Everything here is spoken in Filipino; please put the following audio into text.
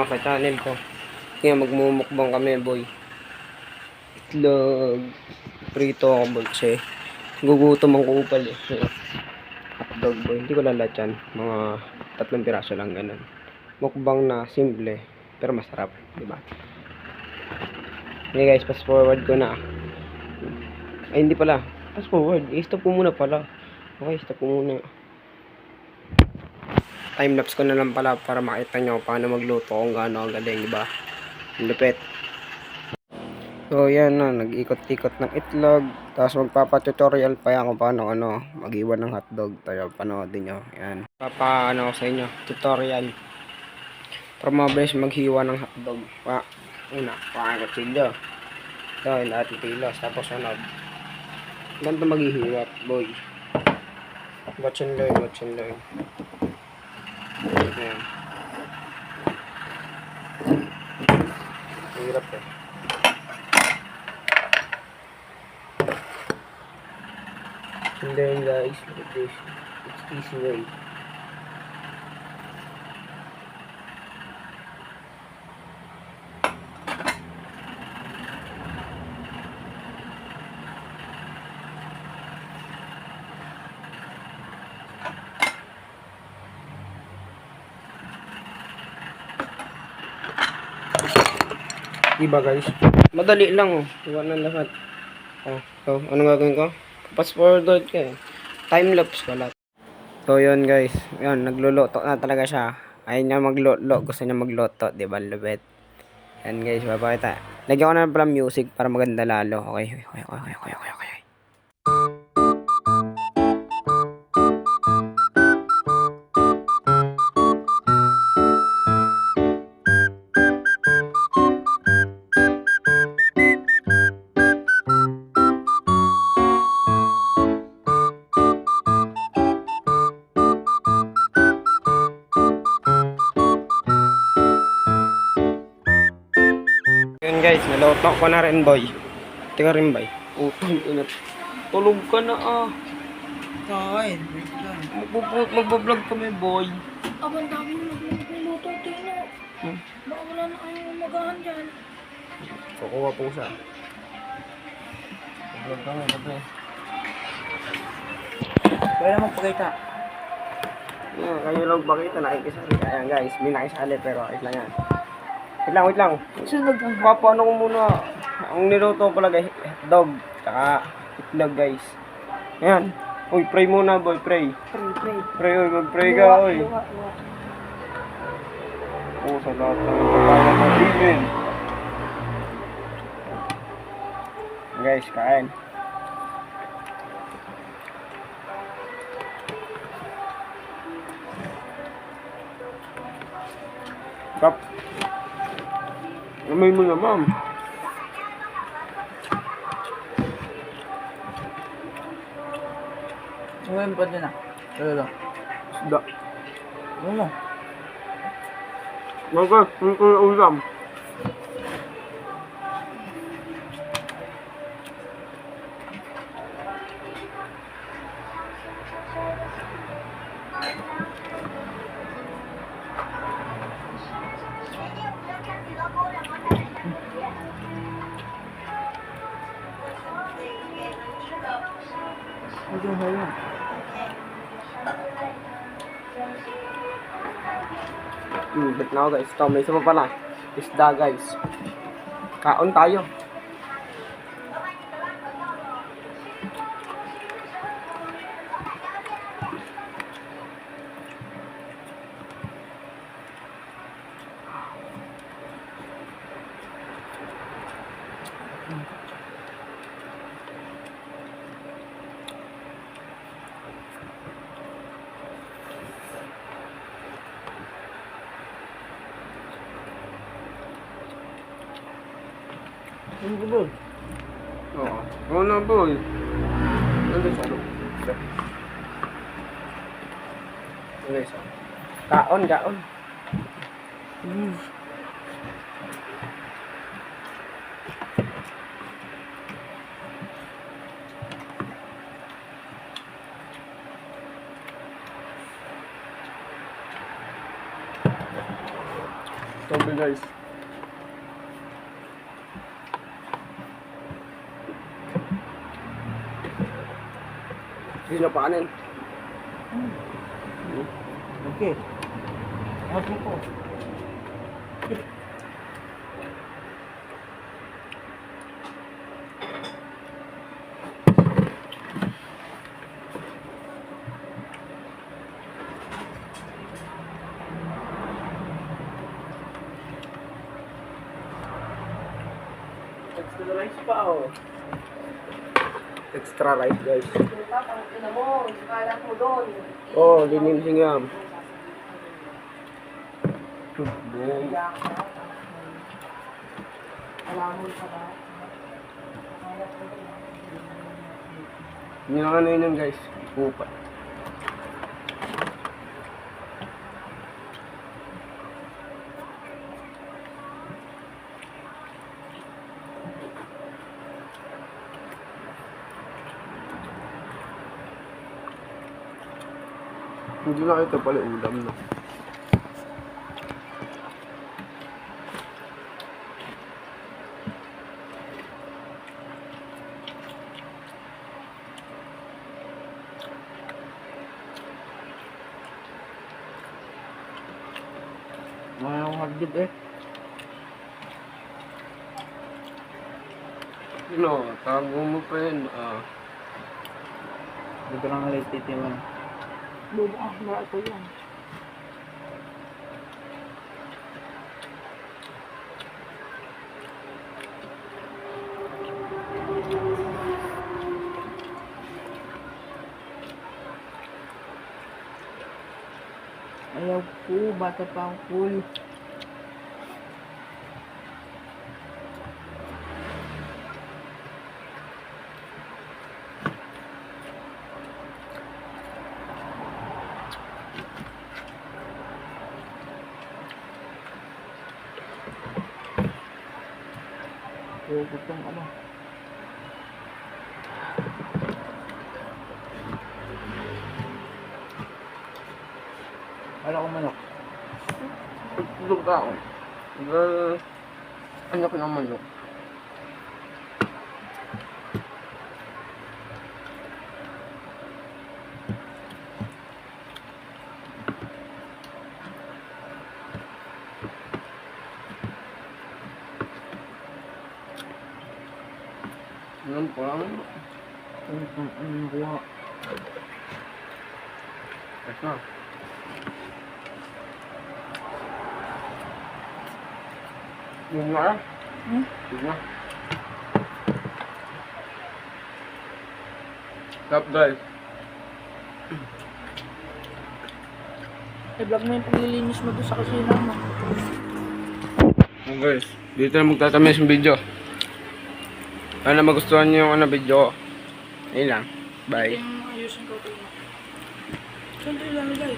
na sa channel ko. Kaya magmumukbang kami, boy. Itlog. Prito ako, boy. Kasi gugutom ang kupal eh. Hotdog, boy. Hindi ko lalat yan. Mga tatlong piraso lang ganun. Mukbang na simple. Pero masarap. Di ba? Okay guys, fast forward ko na. Ay, hindi pala. Fast forward. I-stop ko muna pala. Okay, stop ko muna. Timelapse ko na lang pala para makita nyo paano magluto kung gaano ang galing, di ba? Ang Lupit. So, yan na. Nag-ikot-ikot ng itlog. Tapos magpapa-tutorial pa yan kung paano ano, mag-iwan ng hotdog. Tayo, panoodin nyo. Yan. Papa, ano sa inyo, tutorial. Para mabilis maghiwa ng hotdog. Pa, una, pakain kutsilyo. Ito, lahat ng pilos. Tapos sunod. Ganito maghihiwa, boy. Watch and learn, watch and learn. Ayan. Hirap eh. And then guys, look at this. It's easy way. Diba guys? Madali lang oh. Iwan na lahat. Oh, so, ano gagawin ko? Fast forward ka eh. Time lapse wala. So yun guys. Yun, nagluluto na talaga siya. Ayaw niya magluto. Gusto niya magluto. Diba, lubet? Yan guys, papakita. Lagyan ko na pala music para maganda lalo. Okay, okay, okay, okay, okay, okay. Naluto ko na rin boy. Tika rin boy. Utang ina. Tulog ka na ah. Kain, Magbo-vlog kami boy. Abang dami mo nagluluto tino. Hmm. Baka wala na kayong umagahan dyan. Kukuha po siya. Vlog kami gabi. Pwede naman pakita. Yeah, kayo lang bakita nakikisali. Ayan guys, may nakisali pero wait lang yan. Wait lang, wait lang. Sunog ang Papaano ko muna. Ang niluto pala guys, hotdog. Tsaka itlog guys. Ayan. Uy, pray muna boy, pray. Pray, pray. Pray, uy, mag-pray ka, uy. Luwa, luwa. Oo, sa lahat ng pagkain ng Amen. Guys, kain. Kap. Amoy mo na, ma'am. Ngayon pa din ah. Pero lang. Isda. Ano mo? Mga, hindi ko na ulam. Medyo na. Hmm, na ako guys. Ito, may isa pa pala. Isda guys. Kaon tayo. Ano ba ba? Oo. Oo na boy. Nandun sa loob. Okay, so. Kaon, kaon. Mm. Sobe guys. Hindi na. Okay. Ano po? Extra rice pa oh. Extra rice guys. Oh, linin singam. Boom. Hindi na ano yun guys. Pupa. Hindi na ito pala ulam no. Mga yung hardid eh. Ano, tago mo pa yun. Ah, Dito lang ulit titiwan. Bubukas ba ito yan? Ayaw po, bata pa ang pool. Huwag itong ano. Wala akong manok. tulog ka ako. Uh, anak ng manok. Ano lang? Ano pa ang nakuha? Yes na. Yun na. Hmm? Yun na. Stop guys. I-vlog mo yung paglilinis mo doon sa kusina mo. Guys, dito na magtatamis yung video. Sana magustuhan niyo yung ano video. Ayun lang. Bye. Yung ayusin ko ito. Saan ito ilalagay?